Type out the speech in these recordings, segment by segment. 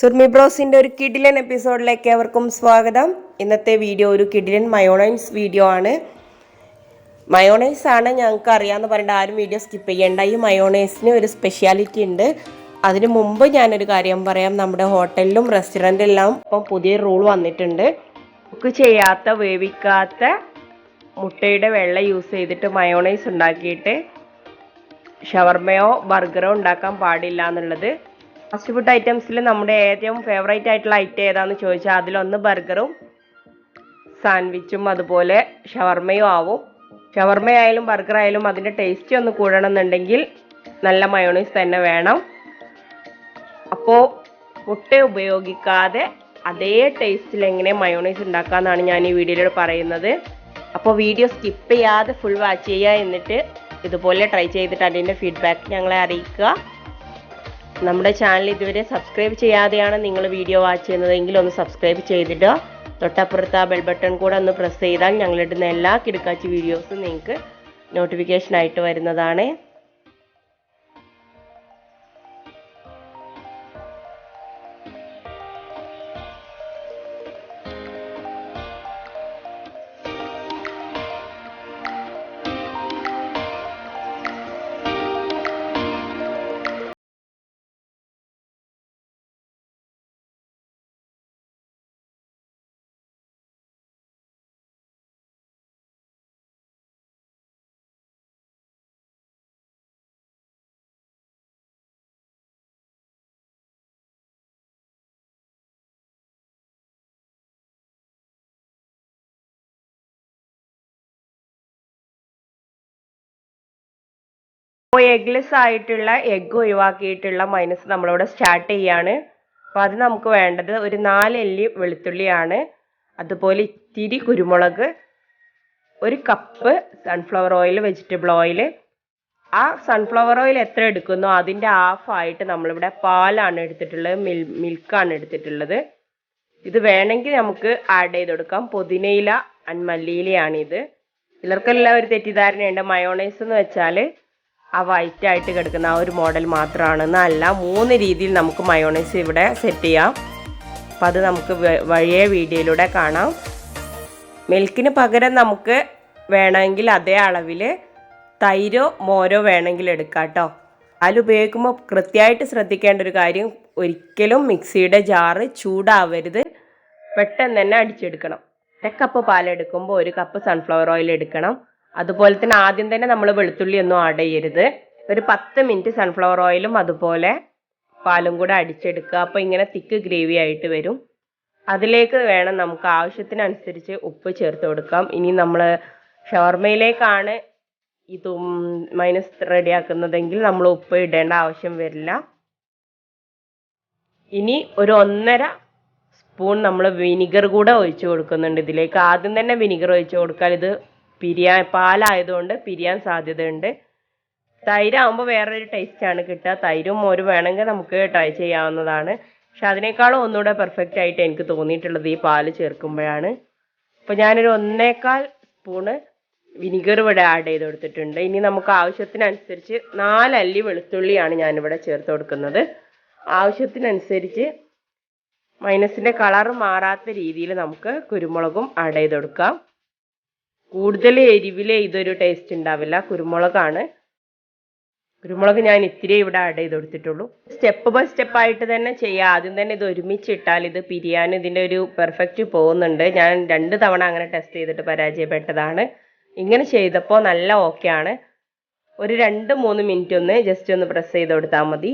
സുർമി ബ്രോസിന്റെ ഒരു കിഡിലൻ എപ്പിസോഡിലേക്ക് അവർക്കും സ്വാഗതം. ഇന്നത്തെ വീഡിയോ ഒരു കിഡിലൻ മയോണൈസ് വീഡിയോ ആണ്. മയോണൈസ് ആണ് ഞങ്ങൾക്ക് അറിയാമെന്ന് പറഞ്ഞിട്ട് ആരും വീഡിയോ സ്കിപ്പ് ചെയ്യേണ്ട. ഈ മയോണൈസിന് ഒരു സ്പെഷ്യാലിറ്റി ഉണ്ട്. അതിനു മുമ്പ് ഞാനൊരു കാര്യം പറയാം. നമ്മുടെ ഹോട്ടലിലും റെസ്റ്റോറന്റിലെല്ലാം ഇപ്പം പുതിയ റൂൾ വന്നിട്ടുണ്ട്. കുക്ക് ചെയ്യാത്ത വേവിക്കാത്ത മുട്ടയുടെ വെള്ള യൂസ് ചെയ്തിട്ട് മയോണൈസ് ഉണ്ടാക്കിയിട്ട് ഷവർമയോ ബർഗറോ ഉണ്ടാക്കാൻ പാടില്ല എന്നുള്ളത് ഫാസ്റ്റ് ഫുഡ് ഐറ്റംസിൽ നമ്മുടെ ഏറ്റവും ഫേവറേറ്റ് ആയിട്ടുള്ള ഐറ്റം ഏതാണെന്ന് ചോദിച്ചാൽ അതിലൊന്ന് ബർഗറും സാൻഡ്വിച്ചും അതുപോലെ ഷവർമയും ആവും. ഷവർമ ആയാലും ബർഗർ ആയാലും അതിന്റെ ടേസ്റ്റ് ഒന്ന് കൂടണമെന്നുണ്ടെങ്കിൽ നല്ല മയോണീസ് തന്നെ വേണം. അപ്പോൾ മുട്ട ഉപയോഗിക്കാതെ അതേ ടേസ്റ്റിൽ എങ്ങനെ മയോണൈസ് ഉണ്ടാക്കാമെന്നാണ് ഞാൻ ഈ വീഡിയോയിൽ പറയുന്നത്. അപ്പോൾ വീഡിയോ സ്കിപ്പ് ചെയ്യാതെ ഫുൾ വാച്ച് ചെയ്യുക എന്നിട്ട് ഇതുപോലെ ട്രൈ ചെയ്തിട്ട് അതിന്റെ ഫീഡ്ബാക്ക് ഞങ്ങളെ അറിയിക്കുക. നമ്മുടെ ചാനൽ ഇതുവരെ സബ്സ്ക്രൈബ് ചെയ്യാതെയാണ് നിങ്ങൾ വീഡിയോ വാച്ച് ചെയ്യുന്നതെങ്കിൽ ഒന്ന് സബ്സ്ക്രൈബ് ചെയ്തിട്ട് തൊട്ടപ്പുറത്ത് ആ ബെൽ ബട്ടൺ കൂടെ ഒന്ന് പ്രസ് ചെയ്താൽ ഞങ്ങളിടുന്ന എല്ലാ കിടക്കാച്ചി വീഡിയോസും നിങ്ങൾക്ക് നോട്ടിഫിക്കേഷൻ ആയിട്ട് വരുന്നതാണ്. അപ്പോൾ എഗ്ലെസ് ആയിട്ടുള്ള എഗ്ഗ് ഒഴിവാക്കിയിട്ടുള്ള മൈനസ് നമ്മളിവിടെ സ്റ്റാർട്ട് ചെയ്യാണ്. അപ്പോൾ അത് നമുക്ക് വേണ്ടത് ഒരു നാല് അല്ലി വെളുത്തുള്ളിയാണ്. അതുപോലെ ഇത്തിരി കുരുമുളക് ഒരു cup sunflower oil vegetable oil ആ സൺഫ്ലവർ ഓയിൽ എത്ര എടുക്കുന്നോ അതിന്റെ ഹാഫായിട്ട് നമ്മളിവിടെ പാലാണ് എടുത്തിട്ടുള്ളത് മിൽ മിൽക്കാണ് എടുത്തിട്ടുള്ളത്. ഇത് വേണമെങ്കിൽ നമുക്ക് ആഡ് ചെയ്ത് കൊടുക്കാം. പുതിനയില അൻമല്ലിയിലയാണിത് മല്ലിയിലയാണിത്. ചിലർക്കെല്ലാം ഒരു തെറ്റിദ്ധാരണയുണ്ട്. മയോണൈസ് എന്ന് വെച്ചാൽ ആ വൈറ്റ് ആയിട്ട് കിടക്കുന്ന ആ ഒരു മോഡൽ മാത്രമാണ് എന്നല്ല മൂന്ന് രീതിയിൽ നമുക്ക് മയോണൈസ് ഇവിടെ സെറ്റ് ചെയ്യാം. അപ്പം അത് നമുക്ക് വഴിയ വീഡിയോയിലൂടെ കാണാം. മിൽക്കിന് പകരം നമുക്ക് വേണമെങ്കിൽ അതേ അളവിൽ തൈരോ മോരോ വേണമെങ്കിൽ എടുക്കാം കേട്ടോ പാൽ ഉപയോഗിക്കുമ്പോൾ കൃത്യമായിട്ട് ശ്രദ്ധിക്കേണ്ട ഒരു കാര്യം ഒരിക്കലും മിക്സിയുടെ ജാറ് ചൂടാവരുത്. പെട്ടെന്ന് തന്നെ അടിച്ചെടുക്കണം. അര കപ്പ് പാലെടുക്കുമ്പോൾ ഒരു കപ്പ് സൺഫ്ലവർ ഓയിൽ എടുക്കണം. അതുപോലെ തന്നെ ആദ്യം തന്നെ നമ്മൾ വെളുത്തുള്ളി ഒന്നും ആഡ് ചെയ്യരുത്. ഒരു പത്ത് മിനിറ്റ് സൺഫ്ലവർ ഓയിലും അതുപോലെ പാലും കൂടെ അടിച്ചെടുക്കുക. അപ്പോൾ ഇങ്ങനെ തിക്ക് ഗ്രേവി ആയിട്ട് വരും. അതിലേക്ക് വേണം നമുക്ക് ആവശ്യത്തിനനുസരിച്ച് ഉപ്പ് ചേർത്ത് കൊടുക്കാം. ഇനി നമ്മൾ ഷവർമയിലേക്കാണ് ഇത് മൈനസ് റെഡിയാക്കുന്നതെങ്കിൽ നമ്മൾ ഉപ്പ് ഇടേണ്ട ആവശ്യം വരില്ല. ഇനി ഒരു ഒന്നര സ്പൂൺ നമ്മൾ വിനിഗർ കൂടെ ഒഴിച്ചു കൊടുക്കുന്നുണ്ട് ഇതിലേക്ക്. ആദ്യം തന്നെ വിനിഗർ ഒഴിച്ചു കൊടുക്കാൻ ഇത് പിരിയാൻ പാലായതുകൊണ്ട് പിരിയാൻ സാധ്യതയുണ്ട്. തൈരാകുമ്പോൾ വേറൊരു ടേസ്റ്റാണ് കിട്ടുക. തൈരും മോര് വേണമെങ്കിൽ നമുക്ക് ട്രൈ ചെയ്യാവുന്നതാണ്. പക്ഷെ അതിനേക്കാളും ഒന്നുകൂടെ പെർഫെക്റ്റ് ആയിട്ട് എനിക്ക് തോന്നിയിട്ടുള്ളത് ഈ പാൽ ചേർക്കുമ്പോഴാണ്. അപ്പോൾ ഞാനൊരു ഒന്നേക്കാൽ സ്പൂണ് വിനിഗർ ഇവിടെ ആഡ് ചെയ്ത് കൊടുത്തിട്ടുണ്ട്. ഇനി നമുക്ക് ആവശ്യത്തിനനുസരിച്ച് നാലല്ലി വെളുത്തുള്ളിയാണ് ഞാനിവിടെ ചേർത്ത് കൊടുക്കുന്നത്. ആവശ്യത്തിനനുസരിച്ച് മൈനസിന്റെ കളർ മാറാത്ത രീതിയിൽ നമുക്ക് കുരുമുളകും ആഡ് ചെയ്ത് കൊടുക്കാം. കൂടുതൽ എരിവിൽ ഇതൊരു ടേസ്റ്റ് ഉണ്ടാവില്ല. കുരുമുളകാണ്. കുരുമുളക് ഞാൻ ഇത്തിരി ഇവിടെ ആഡ് ചെയ്ത് കൊടുത്തിട്ടുള്ളൂ. സ്റ്റെപ്പ് ബൈ സ്റ്റെപ്പ് ആയിട്ട് തന്നെ ചെയ്യാം. ആദ്യം തന്നെ ഇത് ഒരുമിച്ച് ഇട്ടാൽ ഇത് പിരിയാൻ ഇതിന്റെ ഒരു പെർഫെക്റ്റ് പോകുന്നുണ്ട്. ഞാൻ രണ്ട് തവണ അങ്ങനെ ടെസ്റ്റ് ചെയ്തിട്ട് പരാജയപ്പെട്ടതാണ്. ഇങ്ങനെ ചെയ്തപ്പോൾ നല്ല ഓക്കെ ആണ്. ഒരു രണ്ട് മൂന്ന് മിനിറ്റ് ഒന്ന് ജസ്റ്റ് ഒന്ന് പ്രസ് ചെയ്ത് കൊടുത്താൽ മതി.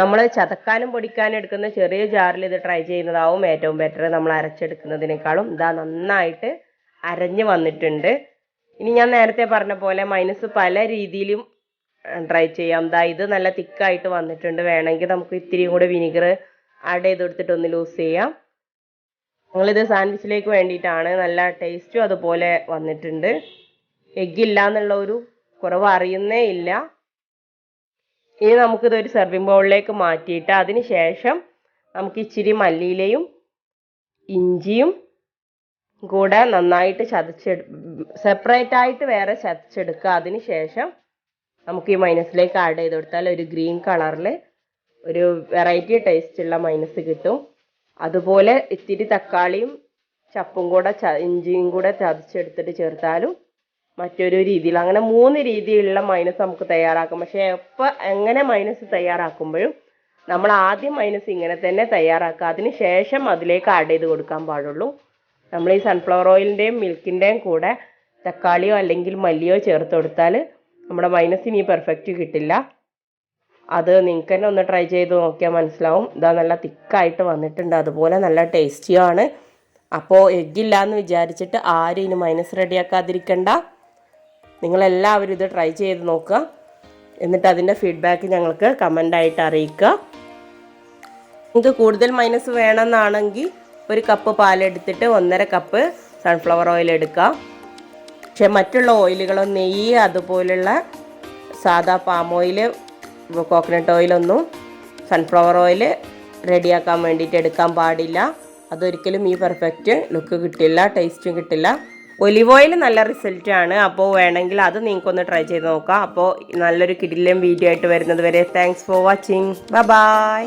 നമ്മൾ ചതക്കാനും പൊടിക്കാനും എടുക്കുന്ന ചെറിയ ജാറിൽ ഇത് ട്രൈ ചെയ്യുന്നതാവും. ഏറ്റവും ബെറ്റർ നമ്മൾ അരച്ചെടുക്കുന്നതിനേക്കാളും. ഇതാ നന്നായിട്ട് അരഞ്ഞ് വന്നിട്ടുണ്ട്. ഇനി ഞാൻ നേരത്തെ പറഞ്ഞ പോലെ മൈനസ് പല രീതിയിലും ട്രൈ ചെയ്യാം. ദാ ഇത് നല്ല തിക്കായിട്ട് വന്നിട്ടുണ്ട്. വേണമെങ്കിൽ നമുക്ക് ഇത്തിരി കൂടെ വിനിഗർ ആഡ് ചെയ്ത് കൊടുത്തിട്ട് ഒന്ന് ലൂസ് ചെയ്യാം. ഞങ്ങളിത് സാൻഡ്വിച്ചിലേക്ക് വേണ്ടിയിട്ടാണ്. നല്ല ടേസ്റ്റും അതുപോലെ വന്നിട്ടുണ്ട്. എഗ്ഗ് ഇല്ല എന്നുള്ള ഒരു കുറവ് അറിയുന്നേ ഇല്ല. ഇനി നമുക്കിത് ഒരു സെർവിങ് ബൗളിലേക്ക് മാറ്റിയിട്ട് അതിന് ശേഷം നമുക്ക് ഇച്ചിരി മല്ലിയിലയും ഇഞ്ചിയും കൂടെ നന്നായിട്ട് ചതച്ചെടു സെപ്പറേറ്റ് ആയിട്ട് വേറെ ചതച്ചെടുക്കുക. അതിന് ശേഷം നമുക്ക് ഈ മൈനസിലേക്ക് ആഡ് ചെയ്ത് കൊടുത്താൽ ഒരു ഗ്രീൻ കളറിൽ ഒരു വെറൈറ്റി ടേസ്റ്റുള്ള മൈനസ് കിട്ടും. അതുപോലെ ഇത്തിരി തക്കാളിയും ചപ്പും കൂടെ ഇഞ്ചിയും കൂടെ ചതച്ചെടുത്തിട്ട് ചേർത്താലും മറ്റൊരു രീതിയിൽ അങ്ങനെ മൂന്ന് രീതിയിലുള്ള മൈനസ് നമുക്ക് തയ്യാറാക്കാം. പക്ഷേ എപ്പോൾ എങ്ങനെ മൈനസ് തയ്യാറാക്കുമ്പോഴും നമ്മൾ ആദ്യം മൈനസ് ഇങ്ങനെ തന്നെ തയ്യാറാക്കുക. അതിന് ശേഷം അതിലേക്ക് ആഡ് ചെയ്ത് കൊടുക്കാൻ പാടുള്ളൂ. നമ്മൾ ഈ സൺഫ്ലവർ ഓയിലിന്റെയും മിൽക്കിന്റെയും കൂടെ തക്കാളിയോ അല്ലെങ്കിൽ മല്ലിയോ ചേർത്ത് കൊടുത്താൽ നമ്മുടെ മൈനസ് ഇനി പെർഫെക്റ്റ് കിട്ടില്ല. അത് നിങ്ങൾക്ക് തന്നെ ഒന്ന് ട്രൈ ചെയ്ത് നോക്കിയാൽ മനസ്സിലാവും. ഇതാ നല്ല തിക്കായിട്ട് വന്നിട്ടുണ്ട്. അതുപോലെ നല്ല ടേസ്റ്റിയാണ് അപ്പോൾ എഗ്ഗില്ല എന്ന് വിചാരിച്ചിട്ട് ആരും ഇനി മൈനസ് റെഡിയാക്കാതിരിക്കണ്ട നിങ്ങളെല്ലാവരും ഇത് ട്രൈ ചെയ്ത് നോക്കുക. എന്നിട്ട് അതിന്റെ ഫീഡ്ബാക്ക് ഞങ്ങൾക്ക് കമന്റായിട്ട് അറിയിക്കുക. നിങ്ങൾക്ക് കൂടുതൽ മൈനസ് വേണമെന്നാണെങ്കിൽ ഒരു കപ്പ് പാലെടുത്തിട്ട് ഒന്നര കപ്പ് സൺഫ്ലവർ ഓയിൽ എടുക്കാം. പക്ഷെ മറ്റുള്ള ഓയിലുകളോ നെയ്യ് അതുപോലുള്ള സാദാ പാം ഓയിൽ കോക്കനട്ട് ഓയിലൊന്നും സൺഫ്ലവർ ഓയിൽ റെഡിയാക്കാൻ വേണ്ടിയിട്ട് എടുക്കാൻ പാടില്ല. അതൊരിക്കലും ഈ പെർഫെക്റ്റ് ലുക്ക് കിട്ടില്ല ടേസ്റ്റും കിട്ടില്ല. ഒലിവ് ഓയിൽ നല്ല റിസൾട്ട് ആണ്. അപ്പോൾ വേണമെങ്കിൽ അത് നിങ്ങൾക്കൊന്ന് ട്രൈ ചെയ്ത് നോക്കാം. അപ്പോൾ നല്ലൊരു കിടിലം വീഡിയോ ആയിട്ട് വരുന്നത് വരെ. Thanks for watching bye